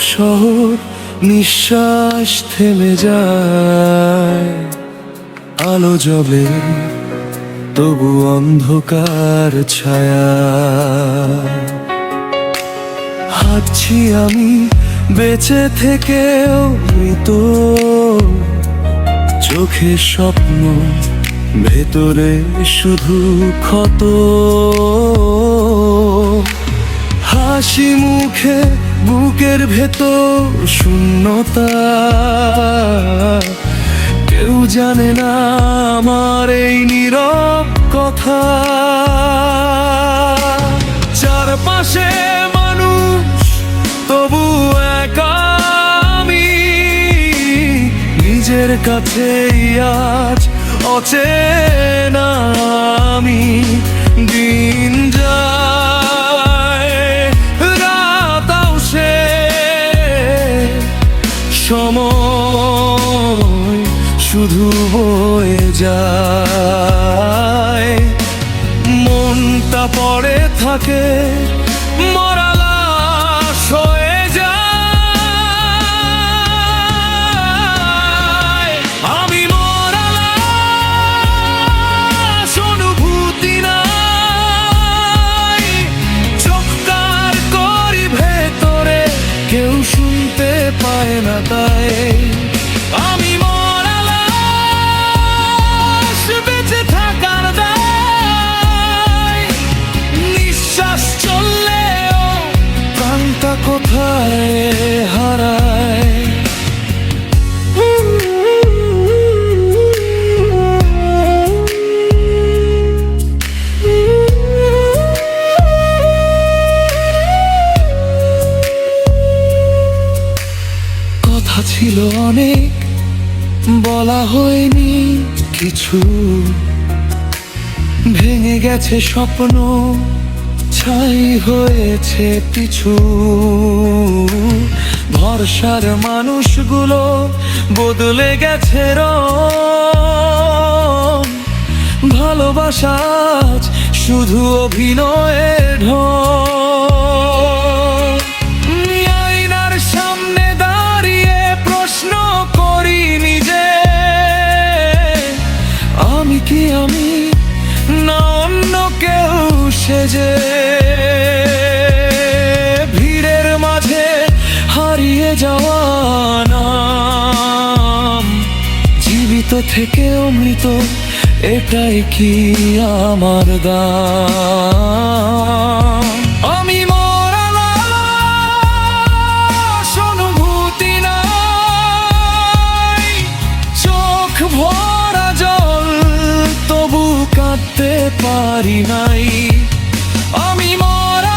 শহর নিঃশ্বাস থেমে যায়। আলো জবে তবু অন্ধকার ছায়া। হাঁটছি আমি, বেঁচে থেকেও মৃত। চোখে স্বপ্ন, ভেতরে শুধু ক্ষত। হাসি মুখে বুকের ভেতর শূন্যতা। কেউ জানে না আমার এই নীরব কথা। চারপাশে মানুষ, তবু একা আমি। নিজের কাছেই আজ অচেনা আমি। দিন যায় সময় শুধু বয়ে যায়। মনটা পড়ে থাকে মরালাশ শুনতে পায় না তাই। আমি কথা ছিল অনেক, বলা হয়নি কিছু। ভেঙে গেছে স্বপ্ন, ছাই হয়েছে পিছু। ভরসার মানুষগুলো বদলে গেছে রং। ভালোবাসা শুধু অভিনয়ের ঢং সেজে ভিড়ের মাঝে হারিয়ে যাওয়া নাম, জীবিত থেকেও মৃত, এটাই কি আমার দাম? আমি মরালাশ অনুভূতি নাই, চোখ ভরা জল তবু কাঁদতে পারি নাই। আমি মরা